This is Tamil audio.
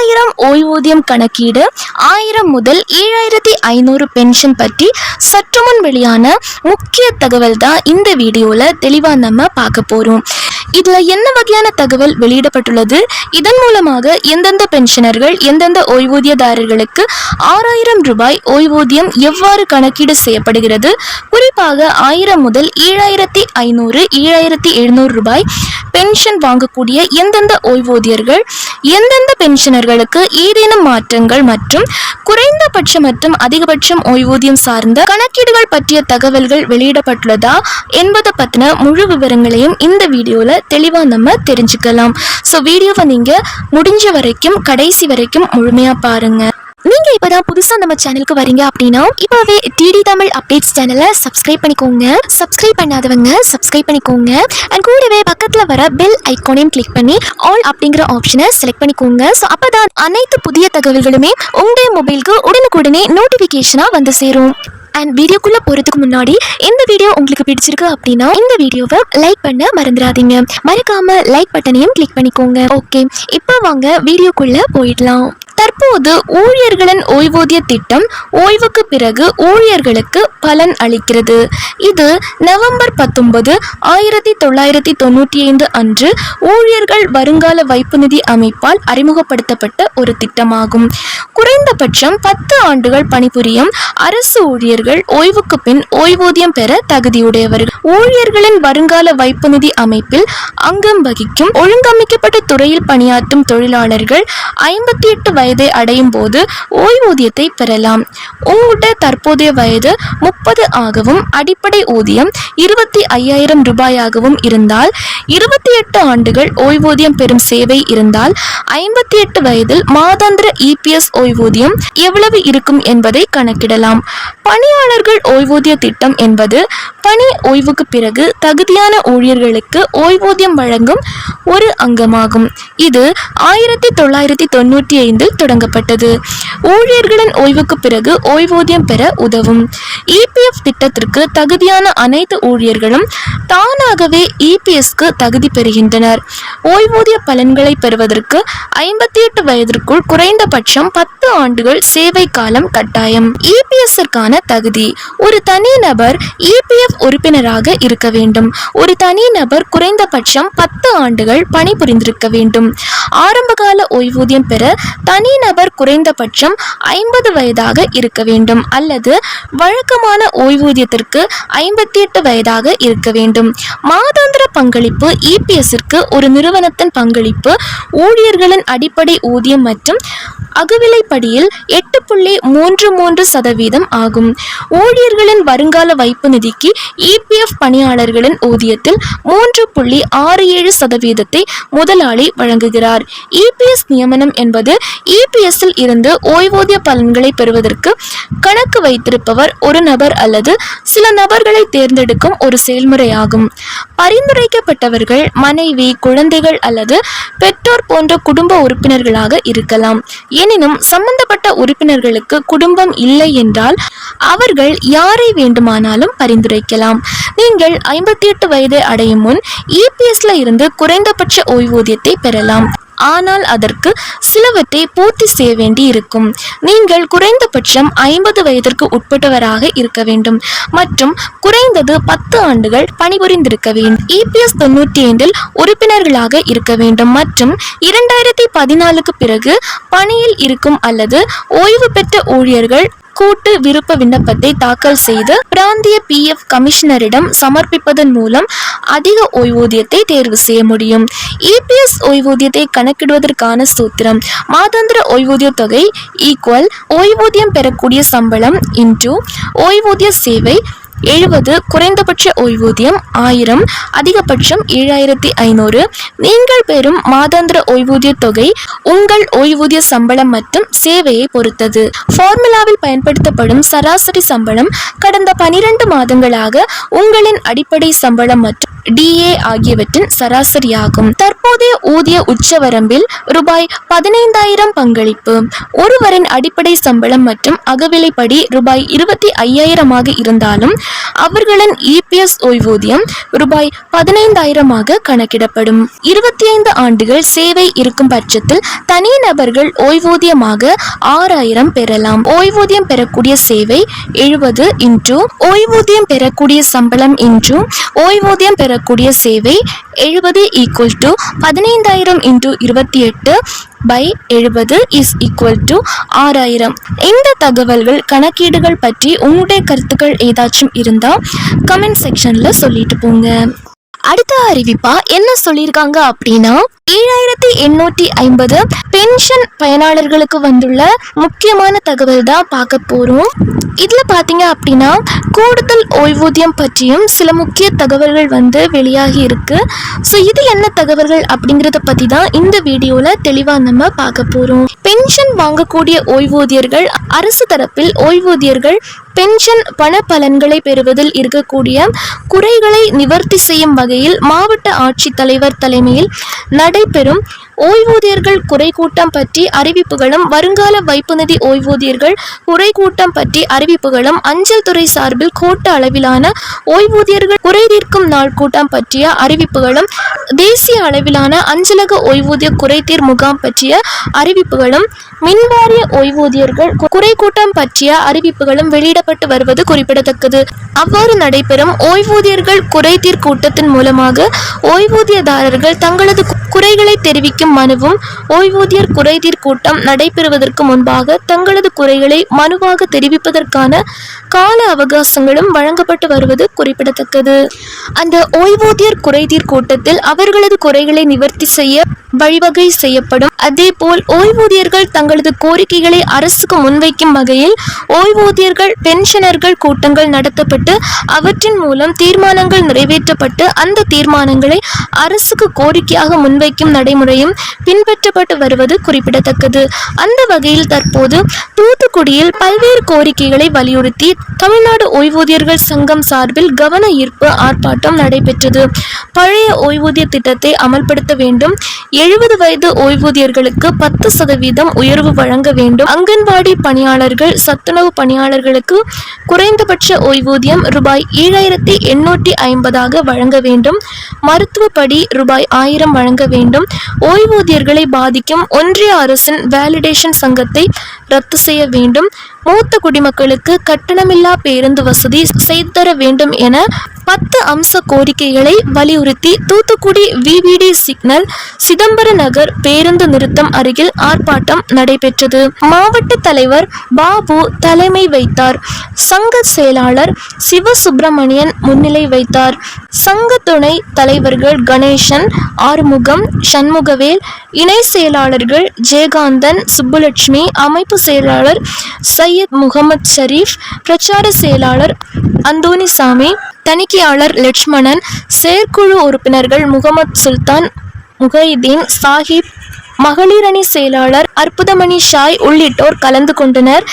ஆறாயிரம் ஓய்வூதியம் கணக்கீடு ஆயிரம் முதல் ஏழாயிரத்தி ஐநூறு பென்ஷன் பற்றி சற்று முன் வெளியான முக்கிய தகவல் தான் இந்த வீடியோவில் தெளிவாக நம்ம பார்க்க போகிறோம் இதில் என்ன வகையான தகவல் வெளியிடப்பட்டுள்ளது? இதன் மூலமாக எந்தெந்த பென்ஷனர்கள் எந்தெந்த ஓய்வூதியதாரர்களுக்கு ஆறாயிரம் ரூபாய் ஓய்வூதியம் எவ்வாறு கணக்கீடு செய்யப்படுகிறது? குறிப்பாக ஆயிரம் முதல் ஏழாயிரத்தி ஐநூறு ஏழாயிரத்தி எழுநூறு ரூபாய் பென்ஷன் வாங்கக்கூடிய எந்தெந்த ஓய்வூதியர்கள் எந்தெந்த பென்ஷனர்கள் ஊழியர்களுக்கு ஏதேனும் மாற்றங்கள் மற்றும் குறைந்தபட்ச மற்றும் அதிகபட்சம் ஓய்வூதியம் சார்ந்த கணக்கீடுகள் பற்றிய தகவல்கள் வெளியிடப்பட்டுள்ளதா என்பதை பற்றின முழு விவரங்களையும் இந்த வீடியோவில் தெளிவாக நம்ம தெரிஞ்சுக்கலாம். ஸோ வீடியோவை நீங்கள் முடிஞ்ச வரைக்கும் கடைசி வரைக்கும் முழுமையாக பாருங்கள் நீங்க இப்பதான் புதுசா நம்ம சேனலுக்கு வரீங்க அப்படின்னா இப்பவே டிடி தமிழ் அப்டேட்ஸ் சேனலை சப்ஸ்கிரைப் பண்ணிக்கோங்க. சப்ஸ்கிரைப் பண்ணாதவங்க சப்ஸ்கிரைப் பண்ணிக்கோங்க. அண்ட் கூடவே பக்கத்துல வர பெல் ஐக்கானையும் கிளிக் பண்ணி ஆல் அப்படிங்கிற ஆப்ஷனை செலக்ட் பண்ணிக்கோங்க. ஸோ அப்பதான் அனைத்து புதிய தகவல்களுமே உங்களுடைய மொபைலுக்கு உடனுக்குடனே நோட்டிபிகேஷனா வந்து சேரும். அண்ட் வீடியோக்குள்ள போறதுக்கு முன்னாடி இந்த வீடியோ உங்களுக்கு பிடிச்சிருக்கு அப்படின்னா இந்த வீடியோவை லைக் பண்ண மறந்துடாதீங்க. மறக்காம லைக் பட்டனையும் கிளிக் பண்ணிக்கோங்க. ஓகே இப்போ வாங்க வீடியோக்குள்ள போயிடலாம். தற்போது ஊழியர்களின் ஓய்வூதிய திட்டம் ஓய்வுக்கு பிறகு ஊழியர்களுக்கு பலன் அளிக்கிறது. இது நவம்பர் பத்தொன்பது ஆயிரத்தி தொள்ளாயிரத்தி தொண்ணூற்றி ஐந்து அன்று ஊழியர்கள் வருங்கால வைப்பு நிதி அமைப்பால் அறிமுகப்படுத்தப்பட்ட ஒரு திட்டமாகும். குறைந்தபட்சம் பத்து ஆண்டுகள் பணிபுரியும் அரசு ஊழியர்கள் ஓய்வுக்கு பின் ஓய்வூதியம் பெற தகுதியுடையவர்கள் ஊழியர்களின் வருங்கால வைப்பு நிதி அமைப்பில் அங்கம் வகிக்கும் ஒழுங்கமைக்கப்பட்ட துறையில் பணியாற்றும் தொழிலாளர்கள் ஐம்பத்தி எட்டு வயது அடையும் போது ஓய்வூதியத்தை பெறலாம். உங்கள்கிட்ட தற்போதைய வயது முப்பது ஆகவும் அடிப்படை ஊதியம் இருபத்தி ஐயாயிரம் ரூபாயாகவும் இருந்தால் இருபத்தி எட்டு ஆண்டுகள் ஓய்வூதியம் பெறும் சேவை இருந்தால் ஐம்பத்தி எட்டு வயதில் மாதாந்திர இபிஎஸ் ஓய்வூதியம் எவ்வளவு இருக்கும் என்பதை கணக்கிடலாம். பணியாளர்கள் ஓய்வூதிய திட்டம் என்பது பணி ஓய்வுக்கு பிறகு தகுதியான ஊழியர்களுக்கு ஓய்வூதியம் வழங்கும் ஒரு அங்கமாகும். இது ஆயிரத்தி தொள்ளாயிரத்தி தொண்ணூற்றி ஐந்தில் தொடங்கப்பட்டது. ஊழியர்களின் ஓய்வுக்கு பிறகு ஓய்வூதியம் பெற உதவும். இபிஎஃப் திட்டத்திற்கு தகுதியான அனைத்து ஊழியர்களும் தானாகவே இபிஎஸ்க்கு தகுதி பெறுகின்றனர். ஓய்வூதிய பலன்களை பெறுவதற்கு ஐம்பத்தி எட்டு வயதிற்குள் குறைந்தபட்சம் பத்து ஆண்டுகள் சேவை காலம் கட்டாயம். இபிஎஸ்ஸிற்கான தகுதி ஒரு தனிநபர் இபிஎஃப் உறுப்பினராக இருக்க வேண்டும். ஒரு தனிநபர் குறைந்தபட்சம் பத்து ஆண்டுகள் பணிபுரிந்திருக்க வேண்டும். ஆரம்பகால ஓய்வூதியம் பெற தனிநபர் குறைந்தபட்சம் ஐம்பது வயதாக இருக்க வேண்டும் அல்லது வழக்கமான ஓய்வூதியத்திற்கு ஐம்பத்தி எட்டு வயதாக இருக்க வேண்டும். மாதாந்திர பங்களிப்பு இபிஎஸ்ஸிற்கு ஒரு நிறுவனத்தின் பங்களிப்பு ஊழியர்களின் அடிப்படை ஊதியம் மற்றும் அகவிலைப்படியில் எட்டு புள்ளி மூன்று மூன்று சதவீதம் ஆகும். ஊழியர்களின் வருங்கால வைப்பு நிதிக்கு இபிஎஃப் பணியாளர்களின் ஊதியத்தில் மூன்று புள்ளி ஆறு ஏழு சதவீதத்தை முதலாளி வழங்குகிறார். இபிஎஸ் நியமனம் என்பது இபிஎஸ்ஸில் இருந்து ஓய்வூதிய பலன்களை பெறுவதற்கு கணக்கு வைத்திருப்பவர் ஒரு நபர் அல்லது சில நபர்களை தேர்ந்தெடுக்கும் ஒரு செயல்முறையாகும். பரிந்துரைக்கப்பட்டவர்கள் மனைவி குழந்தைகள் அல்லது பெற்றோர் போன்ற குடும்ப உறுப்பினர்களாக இருக்கலாம். எனினும் சம்பந்தப்பட்ட உறுப்பினர்களுக்கு குடும்பம் இல்லை என்றால் அவர்கள் யாரை வேண்டுமானாலும் பரிந்துரைக்கலாம். நீங்கள் ஐம்பத்தி எட்டு வயதை அடையும் முன் இபிஎஸ்ல இருந்து குறைந்தபட்ச ஓய்வூதியத்தை பெறலாம். ஆனால் அதற்கு சிலவற்றை பூர்த்தி செய்ய வேண்டி இருக்கும் நீங்கள் குறைந்தபட்சம் ஐம்பது வயதிற்கு உட்பட்டவராக இருக்க வேண்டும். மற்றும் குறைந்தது பத்து ஆண்டுகள் பணிபுரிந்திருக்க வேண்டும். இபிஎஸ் தொண்ணூற்றி ஐந்தில் உறுப்பினர்களாக இருக்க வேண்டும். மற்றும் இரண்டாயிரத்தி பதினாலுக்கு பிறகு பணியில் இருக்கும் அல்லது ஓய்வு பெற்ற ஊழியர்கள் கூட்டு விருப்ப விண்ணப்பத்தை தாக்கல் செய்து பிராந்திய பி எஃப் கமிஷனரிடம் சமர்ப்பிப்பதன் மூலம் அதிக ஓய்வூதியத்தை தேர்வு செய்ய முடியும். இபிஎஸ் ஓய்வூதியத்தை கணக்கிடுவதற்கான சூத்திரம் மாதாந்திர ஓய்வூதிய தொகை ஈக்குவல் ஓய்வூதியம் பெறக்கூடிய சம்பளம் இன்டூ ஓய்வூதிய சேவை எழுபது குறைந்தபட்ச ஓய்வூதியம் ஆயிரம் அதிகபட்சம் ஏழாயிரத்தி ஐநூறு. நீங்கள் பெறும் மாதாந்திர ஓய்வூதிய தொகை உங்கள் ஓய்வூதிய சம்பளம் மற்றும் சேவையை பொறுத்தது. ஃபார்முலாவில் பயன்படுத்தப்படும் சராசரி சம்பளம் கடந்த பனிரெண்டு மாதங்களாக உங்களின் அடிப்படை சம்பளம் மற்றும் டிஏ ஆகியவற்றின் சராசரியாகும். தற்போதைய ஊதிய உச்சவரம்பில் ரூபாய் பதினைந்தாயிரம் பங்களிப்பு. ஒருவரின் அடிப்படை சம்பளம் மற்றும் அகவிலைப்படி ரூபாய் இருபத்தி ஐயாயிரமாக இருந்தாலும் அவர்களின் இபிஎஸ் ஓய்வூதியம் ரூபாய் பதினைந்தாயிரமாக கணக்கிடப்படும். இருபத்தி ஐந்து ஆண்டுகள் சேவை இருக்கும் பட்சத்தில் தனிநபர்கள் ஓய்வூதியமாக ஆறாயிரம் பெறலாம். ஓய்வூதியம் பெறக்கூடிய சேவை எழுபது இன்று ஓய்வூதியம் பெறக்கூடிய சம்பளம் இன்று ஓய்வூதியம் பெறக்கூடிய சேவை எழுபது ஈக்குவல் டு பதினைந்தாயிரம் இன்று இருபத்தி எட்டு பை எழுபது இஸ் ஈக்குவல் டு ஆறாயிரம். இந்த தகவல்கள் கணக்கீடுகள் பற்றி உங்களுடைய கருத்துக்கள் ஏதாச்சும் இருந்தால் கமெண்ட் செக்ஷனில் சொல்லிட்டு போங்க. அடுத்த அறிவிப்பா என்ன சொல்லியிருக்காங்க அப்படின்னா ஏழாயிரத்தி எண்ணூற்றி ஐம்பது பென்ஷன் பயனாளர்களுக்கு வந்துள்ள முக்கியமான தகவல் தான் பார்க்க போகிறோம் இதில் பார்த்தீங்க அப்படின்னா கூடுதல் ஓய்வூதியம் பற்றியும் சில முக்கிய தகவல்கள் வந்து வெளியாகி இருக்கு. ஸோ இது என்ன தகவல்கள் அப்படிங்கிறத பற்றி தான் இந்த வீடியோவில் தெளிவாக நம்ம பார்க்க போகிறோம் பென்ஷன் வாங்கக்கூடிய ஓய்வூதியர்கள் அரசு தரப்பில் ஓய்வூதியர்கள் பென்ஷன் பண பலன்களை பெறுவதில் இருக்கக்கூடிய குறைகளை நிவர்த்தி செய்யும் வகையில் மாவட்ட ஆட்சித்தலைவர் தலைமையில் நடைபெறும் ஓய்வூதியர்கள் குறை கூட்டம் பற்றி அறிவிப்புகளும் வருங்கால வைப்பு நிதி ஓய்வூதியர்கள் குறை கூட்டம் பற்றி அறிவிப்புகளும் அஞ்சல் துறை சார்பில் கோட்ட அளவிலான ஓய்வூதியர்கள் குறை தீர்க்கும் நாள் கூட்டம் பற்றிய அறிவிப்புகளும் தேசிய அளவிலான அஞ்சலக ஓய்வூதிய குறைதீர் முகாம் பற்றிய அறிவிப்புகளும் மின்வாரிய ஓய்வூதியர்கள் குறை கூட்டம் பற்றிய அறிவிப்புகளும் வெளியிடப்பட்டு வருவது குறிப்பிடத்தக்கது. அவ்வாறு நடைபெறும் ஓய்வூதியர்கள் குறைதீர் கூட்டத்தின் மூலமாக ஓய்வூதியதாரர்கள் தங்களது குறைகளை தெரிவிக்கும் மனுவும் ஓய்வூதியர் குறைதீர் கூட்டம் நடைபெறுவதற்கு முன்பாக தங்களது குறைகளை மனுவாக தெரிவிப்பதற்கான கால அவகாசங்களும் வழங்கப்பட்டு வருவது குறிப்பிடத்தக்கது. அந்த ஓய்வூதியர் குறைதீர் கூட்டத்தில் அவர்களது குறைகளை நிவர்த்தி செய்ய வழிவகை செய்யப்படும். அதேபோல் ஓய்வூதியர்கள் தங்களது கோரிக்கைகளை அரசுக்கு முன்வைக்கும் வகையில் ஓய்வூதியர்கள் பென்ஷனர்கள் கூட்டங்கள் நடத்தப்பட்டு அவற்றின் மூலம் தீர்மானங்கள் நிறைவேற்றப்பட்டு அந்த தீர்மானங்களை அரசுக்கு கோரிக்கையாக முன்வைக்கும் நடைமுறையும் பின்பற்றப்பட்டு வருவது குறிப்பிடத்தக்கது. அந்த வகையில் தற்போது தூத்துக்குடியில் பல்வேறு கோரிக்கைகளை வலியுறுத்தி தமிழ்நாடு ஓய்வூதியர்கள் சங்கம் சார்பில் கவன ஈர்ப்பு ஆர்ப்பாட்டம் நடைபெற்றது. பழைய ஓய்வூதிய திட்டத்தை அமல்படுத்த வேண்டும். எழுபது வயது ஓய்வூதியர்களுக்கு பத்து சதவீதம் உயர்வு வழங்க வேண்டும். அங்கன்வாடி பணியாளர்கள் சத்துணவு பணியாளர்களுக்கு குறைந்தபட்ச ஓய்வூதியம் ரூபாய் ஏழாயிரத்தி எண்ணூற்றி ஐம்பதாக வழங்க வேண்டும். மருத்துவப்படி ரூபாய் ஆயிரம் வழங்க வேண்டும். ஓய்வூதியர்களை பாதிக்கும் ஒன்றிய அரசின் வேலிடேஷன் சங்கத்தை ரத்து செய்ய வேண்டும். மூத்த குடிமக்களுக்கு கட்டணமில்லா பேருந்து வசதி செய்து தர வேண்டும் என பத்து அம்ச கோரிக்கைகளை வலியுறுத்தி தூத்துக்குடி விவிடி சிக்னல் சிதம்பர நகர் பேருந்து நிறுத்தம் அருகில் ஆர்ப்பாட்டம் நடைபெற்றது. மாவட்ட தலைவர் பாபு தலைமை வைத்தார். சங்க செயலாளர் சிவசுப்பிரமணியன் முன்னிலை வைத்தார். சங்க துணை தலைவர்கள் கணேசன் ஆறுமுகம் சண்முகவேல் இணை செயலாளர்கள் ஜெயகாந்தன் சுப்புலட்சுமி அமைப்பு செயலாளர் சையத் முகமது ஷரீஃப் பிரச்சார செயலாளர் அந்தோனிசாமி தணிக்கையாளர் லட்சுமணன் செயற்குழு உறுப்பினர்கள் முகமது சுல்தான் முகைதீன் சாஹிப் மகளிரணி செயலாளர் அற்புதமணி ஷாய் உள்ளிட்டோர் கலந்து கொண்டனர்.